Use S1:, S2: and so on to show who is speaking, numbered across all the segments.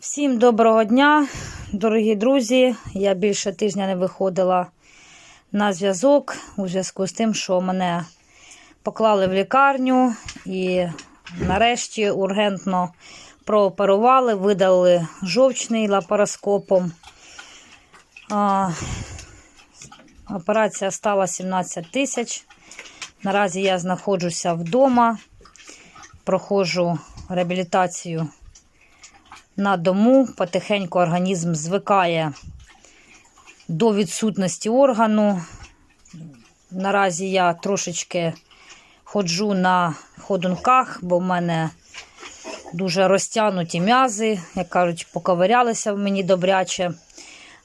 S1: Всім доброго дня, дорогі друзі. Я більше тижня не виходила на зв'язок у зв'язку з тим, що мене поклали в лікарню і нарешті ургентно прооперували, видали жовчний лапароскопом. А, операція стала 17 тисяч. Наразі я знаходжуся вдома, проходжу реабілітацію на дому. Потихеньку організм звикає до відсутності органу. Наразі я трошечки ходжу на ходунках, бо в мене дуже розтягнуті м'язи, як кажуть, поковирялися в мені добряче.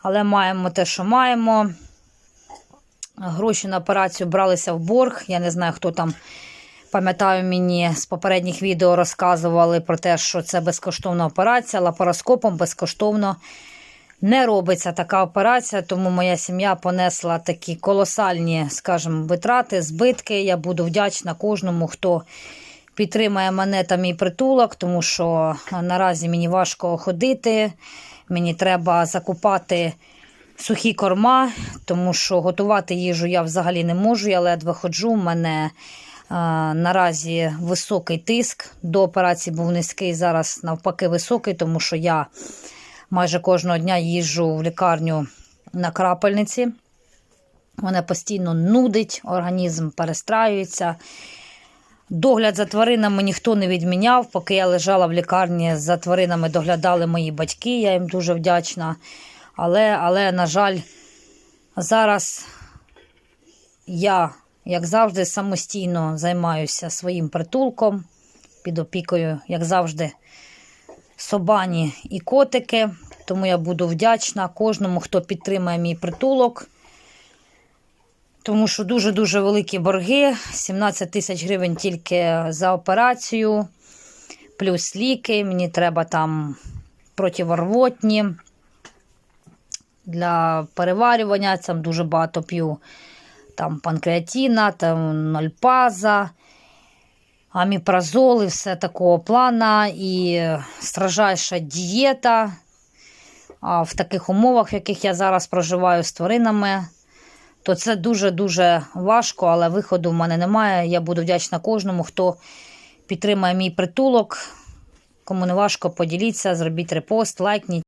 S1: Але маємо те, що маємо. Гроші на операцію бралися в борг. Я не знаю, хто там Пам'ятаю, мені з попередніх відео розказували про те, що це безкоштовна операція, лапароскопом безкоштовно не робиться така операція, тому моя сім'я понесла такі колосальні, скажімо, витрати, збитки. Я буду вдячна кожному, хто підтримає мене та мій притулок, тому що наразі мені важко ходити. Мені треба закупати сухі корма, тому що готувати їжу я взагалі не можу. Я ледве ходжу. У мене наразі високий тиск. До операції був низький, зараз навпаки високий, тому що я майже кожного дня їжджу в лікарню на крапельниці. Мене постійно нудить, організм перестраюється. Догляд за тваринами ніхто не відміняв. Поки я лежала в лікарні, за тваринами доглядали мої батьки, я їм дуже вдячна. Але, але на жаль, зараз я, як завжди, самостійно займаюся своїм притулком під опікою, як завжди, собані і котики. Тому я буду вдячна кожному, хто підтримує мій притулок. Тому що дуже-дуже великі борги. 17 тисяч гривень тільки за операцію, плюс ліки. Мені треба там противорвотні для переварювання. Там дуже багато п'ю там панкреатина, там нольпаза, аміпразол і все такого плана. І стражайша дієта. В таких умовах, в яких я зараз проживаю з тваринами, то це дуже-дуже важко, але виходу в мене немає. Я буду вдячна кожному, хто підтримає мій притулок. Кому не важко, поділіться, зробіть репост, лайкніть.